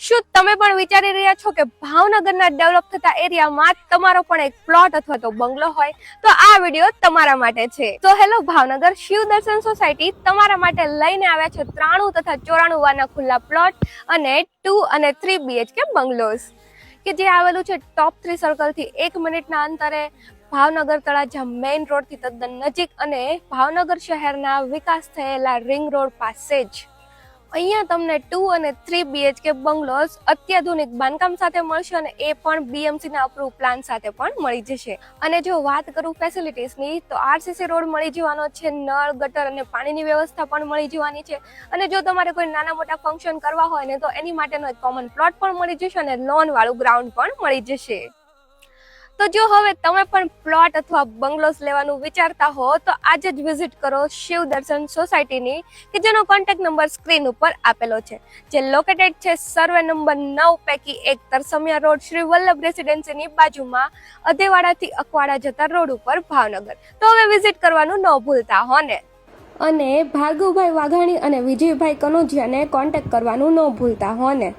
શું તમે પણ વિચારી રહ્યા છો કે ભાવનગરના ડેવલપ થતા એરિયામાં તમારો પણ એક પ્લોટ અથવા તો બંગલો હોય? તો આ વીડિયો તમારા માટે છે. તો હેલો, ભાવનગર શિવ દર્શન સોસાયટી તમારા માટે લઈને આવ્યા છે ત્રાણું તથા ચોરાણું વાના ખુલ્લા પ્લોટ અને ટુ અને થ્રી બીએચકે બંગલોઝ કે જે આવેલું છે ટોપ થ્રી સર્કલથી એક મિનિટના અંતરે ભાવનગર તળાજા મેઇન રોડથી તદ્દન નજીક અને ભાવનગર શહેરના વિકાસ થયેલા રિંગ રોડ પાસે જ. અહીંયા તમને ટુ અને થ્રી બીએચકે બંગલોઝ અત્યાધુનિક બાંધકામ સાથે મળશે અને એ પણ બીએમસી ના અપ્રુવ પ્લાન સાથે પણ મળી જશે. અને જો વાત કરું ફેસિલિટીઝની તો આરસીસી રોડ મળી જવાનો છે, નળ, ગટર અને પાણીની વ્યવસ્થા પણ મળી જવાની છે. અને જો તમારે કોઈ નાના મોટા ફંક્શન કરવા હોય ને, તો એની માટેનો એક કોમન પ્લોટ પણ મળી જશે અને લોન વાળું ગ્રાઉન્ડ પણ મળી જશે. તો જો હવે તમે પણ પ્લોટ અથવા બંગલોઝ લેવાનું વિચારતા હો, તો આજે જ વિઝિટ કરો શિવ દર્શન સોસાયટીની કે જેનો કોન્ટેક્ટ નંબર સ્ક્રીન ઉપર આપેલો છે. જે લોકેટેડ છે સર્વે નંબર નવ પૈકી એક તરસમિયા રોડ, શ્રી વલ્લભ રેસિડેન્સીની બાજુમાં, અધેવાડાથી અકવાડા જતા રોડ ઉપર ભાવનગર. તો હવે વિઝિટ કરવાનું ન ભૂલતા હો ને. અને ભાર્ગવભાઈ વાઘાણી અને વિજયભાઈ કનોજિયાને કોન્ટેક્ટ કરવાનું ન ભૂલતા હો ને.